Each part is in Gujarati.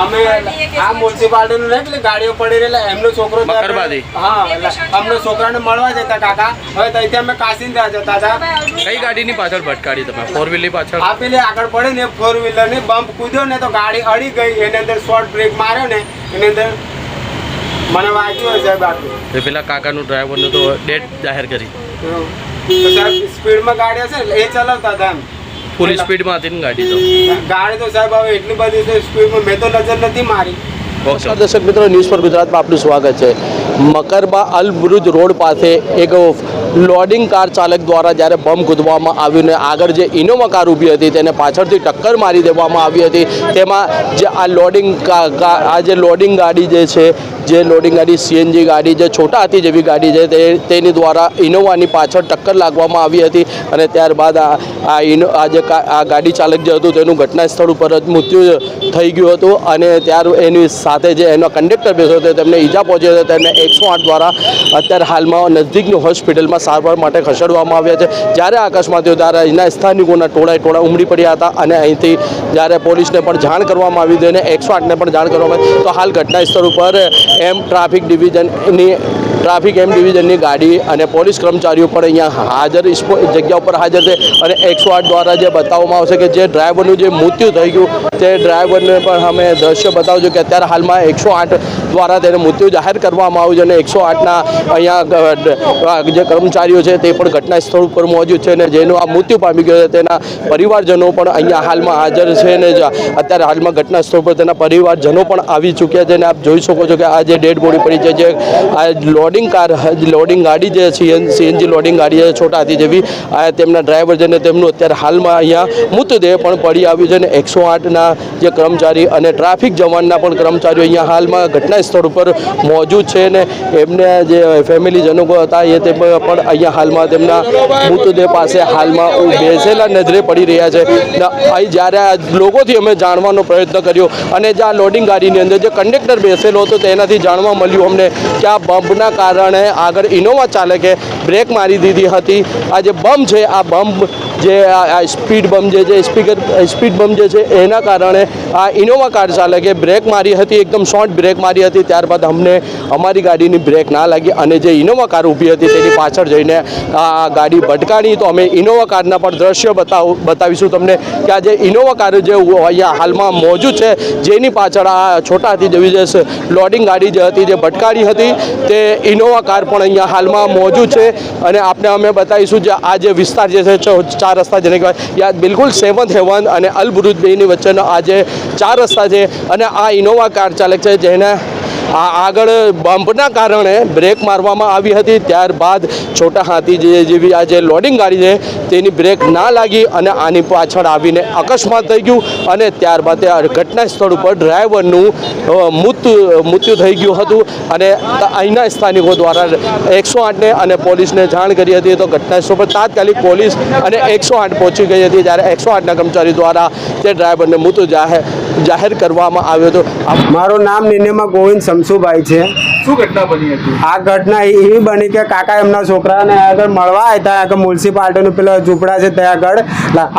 અમે આ મ્યુનિસિપાલિટીનું નહીં ગાડીઓ પડી રહેલા એમનો છોકરો ત્યાં હા અમને છોકરાને મળવા જતા કાકા. હવે ત્યાંથી અમે કાશીંદા જતા હતા. કઈ ગાડીની પાછળ ભટકાડી તમે? ફોર વ્હીલર પાછળ? આ પેલી આગળ પડે ને ફોર વ્હીલરની બમ્પ કૂદ્યો ને તો ગાડી અડી ગઈ. એની અંદર શોર્ટ બ્રેક માર્યો ને એની અંદર મને વાગ્યું સાહેબ આટલું. પેલા કાકાનું ડ્રાઈવરનું તો ડેટ જાહેર કરી. તો સાહેબ સ્પીડમાં ગાડી હશે ને એ ચલાવતા હતા એમ. ફૂલ સ્પીડમાં હતી ને ગાડી તો. ગાડી તો સાહેબ હવે એટલી બધી છે સ્પીડમાં મેં તો નજર નથી મારી. દર્શક મિત્રો ન્યૂઝ પર ગુજરાતમાં આપનું સ્વાગત છે. મકરબા અલબ્રુજ રોડ પાસે એક લોડિંગ કાર ચાલક દ્વારા જ્યારે બમ કૂદવામાં આવ્યું ને આગળ જે ઇનોવા કાર ઊભી હતી તેને પાછળથી ટક્કર મારી દેવામાં આવી હતી. તેમાં જે આ લોડિંગ આ જે લોડિંગ ગાડી જે છે, જે લોડિંગ ગાડી સીએનજી ગાડી જે છોટા હતી જેવી ગાડી છે, તે, તેની દ્વારા ઇનોવાની પાછળ ટક્કર લાગવામાં આવી હતી અને ત્યારબાદ આ આ ઇનો, આ જે આ ગાડી ચાલક જે હતું તેનું ઘટના સ્થળ ઉપર જ મૃત્યુ થઈ ગયું હતું અને ત્યાર એની સાથે જે એનો કંડક્ટર હતો તેમને ઈજા પહોંચી હતી તેમને એકસો આઠ દ્વારા અત્યારે હાલમાં નજીકની હોસ્પિટલમાં સારવાર માટે ખસેડવામાં આવ્યા છે. જ્યારે આ અકસ્માત ત્યારે અહીંના સ્થાનિકોના ટોળાએ ટોળા ઉમડી પડ્યા હતા અને અહીંથી જ્યારે પોલીસને પણ જાણ કરવામાં આવી હતી અને એકસો આઠને પણ જાણ કરવામાં આવી તો હાલ ઘટના સ્થળ ઉપર એમ ટ્રાફિક ડિવિઝનની, ટ્રાફિક એમ ડિવિઝનની ગાડી અને પોલીસ કર્મચારીઓ પણ અહીંયા હાજર જગ્યા ઉપર હાજર છે. અને એકસો આઠ દ્વારા જે બતાવવામાં આવશે કે જે ડ્રાઈવરનું જે મૃત્યુ થઈ ગયું, તે ડ્રાઈવરને પણ અમે દ્રશ્ય બતાવજો કે અત્યારે હાલમાં એકસો આઠ દ્વારા તેને મૃત્યુ જાહેર કરવામાં આવ્યું છે અને એકસો આઠના અહીંયા જે કર્મચારીઓ છે તે પણ ઘટના સ્થળ ઉપર મોજૂદ છે અને જેનું આ મૃત્યુ પામી ગયો છે, તેના પરિવારજનો પણ અહીંયા હાલમાં હાજર છે અને અત્યારે હાલમાં ઘટના સ્થળ પર તેના પરિવારજનો પણ આવી ચૂક્યા છે અને આપ જોઈ શકો છો કે આ જે ડેડ બોડી પડી છે, જે આ લોડિંગ કાર, લોડિંગ ગાડી જે સીએનજી લોડિંગ ગાડી છે, છોટા હતી જેવી, આ તેમના ડ્રાઈવર છે અને તેમનું અત્યારે હાલમાં અહીંયા મૃતદેહ પણ પડી આવ્યું છે અને એકસો આઠના જે કર્મચારી અને ટ્રાફિક જવાનના પણ કર્મચારીઓ અહીંયા હાલમાં ઘટના સ્થળ ઉપર મોજૂદ છે ને એમને જે ફેમિલીજનો હતા એ તે પણ અહીંયા હાલમાં તેમના મૃતદેહ પાસે હાલમાં બેસેલા નજરે પડી રહ્યા છે. અહીં જ્યારે આ લોકોથી અમે જાણવાનો પ્રયત્ન કર્યો અને જે આ લોડિંગ ગાડીની અંદર જે કંડક્ટર બેસેલો હતો તેનાથી જાણવા મળ્યું અમને કે આ બમ્પના કારણે આગળ ઇનોવા ચાલકે બ્રેક મારી દીધી હતી. આ જે બમ્બ છે, આ બમ્પ જે આ સ્પીડ બમ્બ જે છે સ્પીકર સ્પીડ બમ્બ જે છે, એના કારણે આ ઇનોવા કાર ચાલકે બ્રેક મારી હતી, એકદમ શોર્ટ બ્રેક મારી હતી. ત્યારબાદ અમને અમારી ગાડીની બ્રેક ના લાગી અને જે ઇનોવા કાર ઊભી હતી તેની પાછળ જઈને આ ગાડી ભટકાણી. તો અમે ઇનોવા કારના પણ દ્રશ્ય બતાવ, બતાવીશું તમને કે આ જે ઇનોવા કાર જે અહીંયા હાલમાં મોજૂદ છે, જેની પાછળ આ છોટા હતી જેવી જે લોડિંગ ગાડી જે હતી, જે ભટકાણી હતી, તે ઇનોવા કાર પણ અહીંયા હાલમાં મોજૂદ છે. અને આપણે અમે બતાવીશું જે આ જે વિસ્તાર જે છે ચાર રસ્તા જેને કહેવાય, યા બિલકુલ સેવન્થ હેવન અને અલ બેની વચ્ચેનો આ જે ચાર રસ્તા છે અને આ ઇનોવા કાર ચાલક છે જેને આ આગળ બમ્પના કારણે બ્રેક મારવામાં આવી હતી. ત્યારબાદ છોટા હાથી જે જેવી આ જે લોડિંગ ગાડી છે, તેની બ્રેક ના લાગી અને આની પાછળ આવીને અકસ્માત થઈ ગયું અને ત્યારબાદ ઘટના સ્થળ ઉપર ડ્રાઈવરનું મૃત્યુ મૃત્યુ થઈ ગયું હતું અને અહીંના સ્થાનિકો દ્વારા એકસો આઠને અને પોલીસને જાણ કરી હતી. તો ઘટના સ્થળ પર તાત્કાલિક પોલીસ અને એકસો આઠ પહોંચી ગઈ હતી. જ્યારે એકસો આઠના કર્મચારી દ્વારા તે ડ્રાઈવરને મૃત્યુ જાહેર જાહેર કરવામાં આવ્યો હતો. મારું નામ નિનેમા ગોવિંદ શમસુભાઈ છે. શું ઘટના બની હતી? આ ઘટના એવી બની કે કાકા એમના છોકરાને આગળ મળવા આવ્યા હતા આગળ મ્યુનિસિપાલિટીનું પેલા ઝૂંપડા છે ત્યાં આગળ.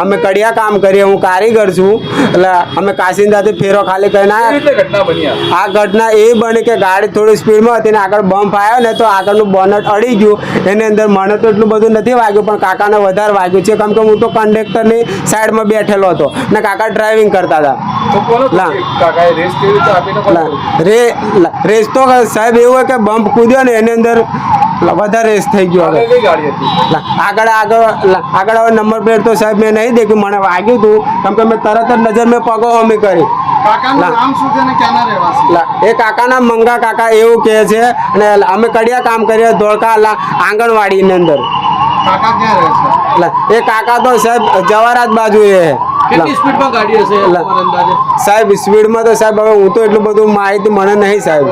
અમે કડિયા કામ કરીએ હું કારીગર છું. એટલે અમે કાશિંદાથી ફેરો ખાલી કરીને આવ્યા આ? ઘટના એવી બની કે ગાડી થોડી સ્પીડમાં હતી ને આગળ બમ્પ આવ્યો ને તો આગળનું બોનટ અડી ગયું. એની અંદર મને તો એટલું બધું નથી વાગ્યું પણ કાકાને વધારે વાગ્યું છે. કેમ કે હું તો કંડક્ટરની સાઈડમાં બેઠેલો હતો ને કાકા ડ્રાઇવિંગ કરતા હતા. રે રેસ તો સાહેબ એવું હોય કે બમ્પ કૂદ્યો ને એની અંદર વધારે રેસ થઈ ગયો હવે. આગળ આગળ આગળ હવે નંબર પ્લેટ તો સાહેબ મેં નહીં દેખ્યું મને વાગ્યું હતું કેમ કે મેં તરત જ નજર મેં પગો હમી કરી. એ કાકાના મંગા કાકા એવું કહે છે અને અમે કડિયા કામ કરીએ ધોળકા આંગણવાડીની અંદર. એ કાકા તો સાહેબ જવારાત બાજુ એ કેટલી સ્પીડમાં ગાડી હશે? લા. તમારા અંદાજે? સાહેબ સ્પીડમાં તો સાહેબ હવે હું તો એટલું બધું માહિતી મને નહીં સાહેબ.